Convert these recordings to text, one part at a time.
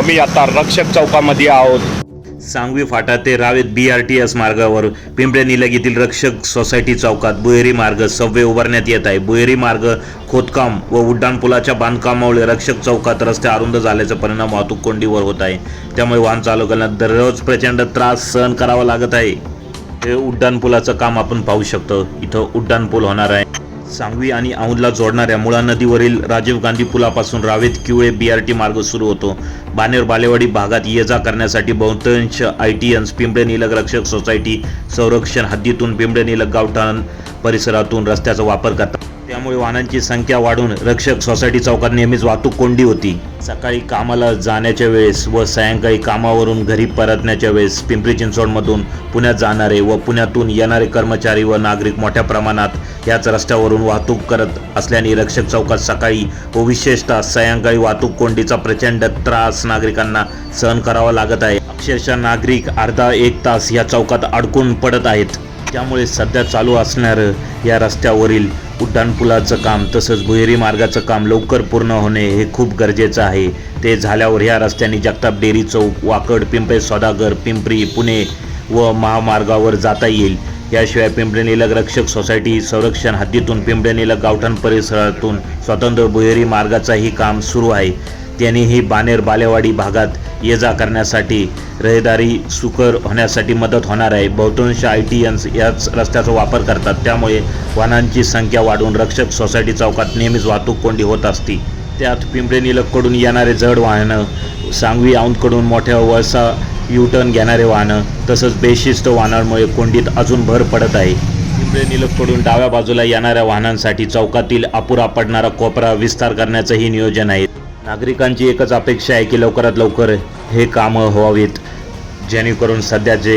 आम्ही आता रक्षक चौकामध्ये आहोत. सांगवी फाटा ते Ravet B R T S मार्गावर पिंपळे निलग येथील रक्षक सोसायटी चौकात बुहेरी मार्ग सव्वे उभारण्यात येत आहे. बुहेरी मार्ग खोदकाम व उड्डाणपुलाच्या बांधकामामुळे रक्षक चौकात रस्ते अरुंद झाल्याचा परिणाम वाहतूक कोंडीवर होत आहे. त्यामुळे वाहन चालकांना दररोज प्रचंड त्रास सहन करावा लागत आहे. हे उड्डाणपुलाचं काम आपण पाहू शकतो. इथं उड्डाणपूल होणार आहे. सांगवी आणि औंधला जोडणाऱ्या मुळा नदीवरील Rajiv Gandhi पुलापासून Ravet Kiwale B R T मार्ग सुरू होतो. बानेर बालेवाडी भागात ये जा करण्यासाठी बहुतांश आय टी एन्स पिंपळे निलग रक्षक सोसायटी संरक्षण हद्दीतून पिंपळे निलग गावठाण परिसरातून रस्त्याचा वापर करतात. त्यामुळे वाहनांची संख्या वाढून रक्षक सोसायटी चौकात नेहमीच वाहतूक कोंडी होती. सकाळी कामाला जाण्याच्या वेळेस व सायंकाळी कामावरून घरी परतण्याच्या वेळेस पिंपरी चिंचवडमधून पुण्यात जाणारे व पुण्यातून येणारे कर्मचारी व नागरिक मोठ्या प्रमाणात याच रस्त्यावरून वाहतूक करत असल्याने रक्षक चौकात सकाळी व विशेषतः सायंकाळी वाहतूक कोंडीचा प्रचंड त्रास नागरिकांना सहन करावा लागत आहे. अक्षरशः नागरिक अर्धा एक तास या चौकात अडकून पडत आहेत. त्यामुळे सध्या चालू असणारं या रस्त्यावरील उड्डाणपुलाचं काम तसंच भुहेरी मार्गाचं काम लवकर पूर्ण होणे हे खूप गरजेचं आहे. ते झाल्यावर ह्या रस्त्याने जगताप डेअरी चौक वाकड पिंपळे सौदागर पिंपरी पुणे व महामार्गावर जाता येईल. याशिवाय पिंपळे रक्षक सोसायटी संरक्षण हद्दीतून पिंपळे निलग गावठाण परिसरातून स्वतंत्र भुहेरी मार्गाचाही काम सुरू आहे. त्यांनीही बानेर बालेवाडी भागात ये जा करण्यासाठी रहदारी सुकर होण्यासाठी मदत होणार आहे. बहुतांश आय टी एन्स याच रस्त्याचा वापर करतात. त्यामुळे वाहनांची संख्या वाढून रक्षक सोसायटी चौकात नेहमीच वाहतूक कोंडी होत असती. त्यात पिंपळे निलककडून येणारे जड वाहनं सांगवी औंधकडून मोठ्या वळसा युटर्न घेणारे वाहनं तसंच बेशिस्त वाहनांमुळे कोंडीत अजून भर पडत आहे. पिंपळे निलककडून डाव्या बाजूला येणाऱ्या वाहनांसाठी चौकातील अपुरा पडणारा कोपरा विस्तार करण्याचंही नियोजन आहे. नागरिकांची एकच अपेक्षा आहे की लवकरात लवकर हे कामं व्हावीत. जेणेकरून सध्या जे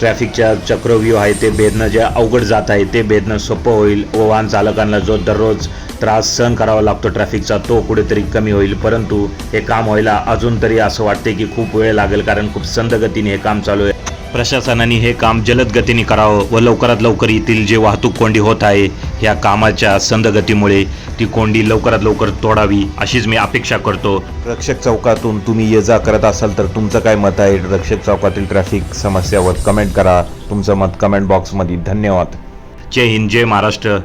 ट्रॅफिकच्या चक्रव्यूह आहे ते भेदणं जे अवघड जात आहे ते भेदणं सोपं होईल व वाहन चालकांना जो दररोज त्रास सहन करावा लागतो ट्रॅफिकचा तो कुठेतरी कमी होईल. परंतु हे काम व्हायला अजून तरी असं वाटते की खूप वेळ लागेल कारण खूप संदगतीने हे काम चालू आहे. प्रशासनाने हे काम जलद गतीने करावं व लवकरात लवकर येथील जे वाहतूक कोंडी होत आहे ह्या कामाच्या संद गतीमुळे ती कोंडी लवकरात लवकर तोडावी अशीच मी अपेक्षा करतो. रक्षक चौकातून तुम्ही ये जा करत असाल तर तुमचं काय मत आहे? रक्षक चौकातील ट्रॅफिक समस्यावर कमेंट करा. तुमचं मत कमेंट बॉक्समध्ये. धन्यवाद. जय हिंद जय महाराष्ट्र.